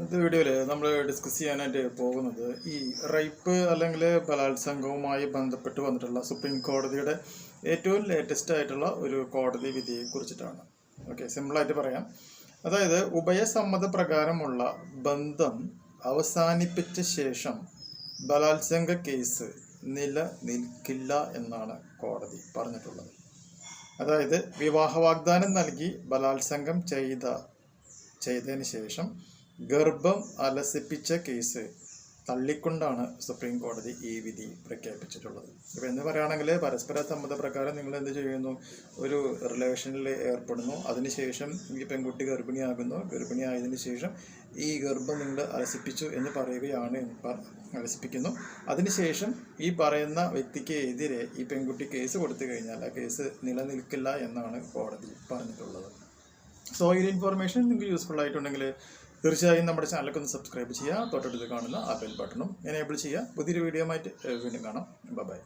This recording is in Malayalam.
ഇന്നത്തെ വീഡിയോയിൽ നമ്മൾ ഡിസ്കസ് ചെയ്യാനായിട്ട് പോകുന്നത് ഈ റൈപ്പ് അല്ലെങ്കിൽ ബലാത്സംഗവുമായി ബന്ധപ്പെട്ട് വന്നിട്ടുള്ള സുപ്രീം കോടതിയുടെ ഏറ്റവും ലേറ്റസ്റ്റ് ആയിട്ടുള്ള ഒരു കോടതി വിധിയെ കുറിച്ചിട്ടാണ്. ഓക്കെ സിമ്പിളായിട്ട് പറയാം. അതായത് ഉഭയസമ്മത പ്രകാരമുള്ള ബന്ധം അവസാനിപ്പിച്ച ശേഷം ബലാത്സംഗ കേസ് നിലനിൽക്കില്ല എന്നാണ് കോടതി പറഞ്ഞിട്ടുള്ളത്. അതായത് വിവാഹ വാഗ്ദാനം നൽകി ബലാത്സംഗം ചെയ്ത ചെയ്തതിന് ശേഷം ഗർഭം അലസിപ്പിച്ച കേസ് തള്ളിക്കൊണ്ടാണ് സുപ്രീം കോടതി ഈ വിധി പ്രഖ്യാപിച്ചിട്ടുള്ളത്. ഇപ്പം എന്ന് പറയുകയാണെങ്കിൽ പരസ്പര സമ്മതപ്രകാരം നിങ്ങൾ എന്ത് ചെയ്യുന്നു? ഒരു റിലേഷനിൽ ഏർപ്പെടുന്നു. അതിനുശേഷം ഈ പെൺകുട്ടി ഗർഭിണിയാകുന്നു. ഗർഭിണിയായതിനു ശേഷം ഈ ഗർഭം നിങ്ങൾ അലസിപ്പിച്ചു എന്ന് പറയുകയാണ് അലസിപ്പിക്കുന്നു. അതിനുശേഷം ഈ പറയുന്ന വ്യക്തിക്ക് എതിരെ ഈ പെൺകുട്ടി കേസ് കൊടുത്തു കഴിഞ്ഞാൽ ആ കേസ് നിലനിൽക്കില്ല എന്നാണ് കോടതി പറഞ്ഞിട്ടുള്ളത്. സോ ഈ ഇൻഫോർമേഷൻ നിങ്ങൾക്ക് യൂസ്ഫുൾ ആയിട്ടുണ്ടെങ്കിൽ തീർച്ചയായും നമ്മുടെ ചാനലൊക്കെ ഒന്ന് സബ്സ്ക്രൈബ് ചെയ്യുക തൊട്ടടുത്ത് കാണുന്ന ആ ബെൽ ബട്ടണും എനേബിൾ ചെയ്യുക. പുതിയൊരു വീഡിയോ ആയിട്ട് വീണ്ടും കാണാം. ബൈ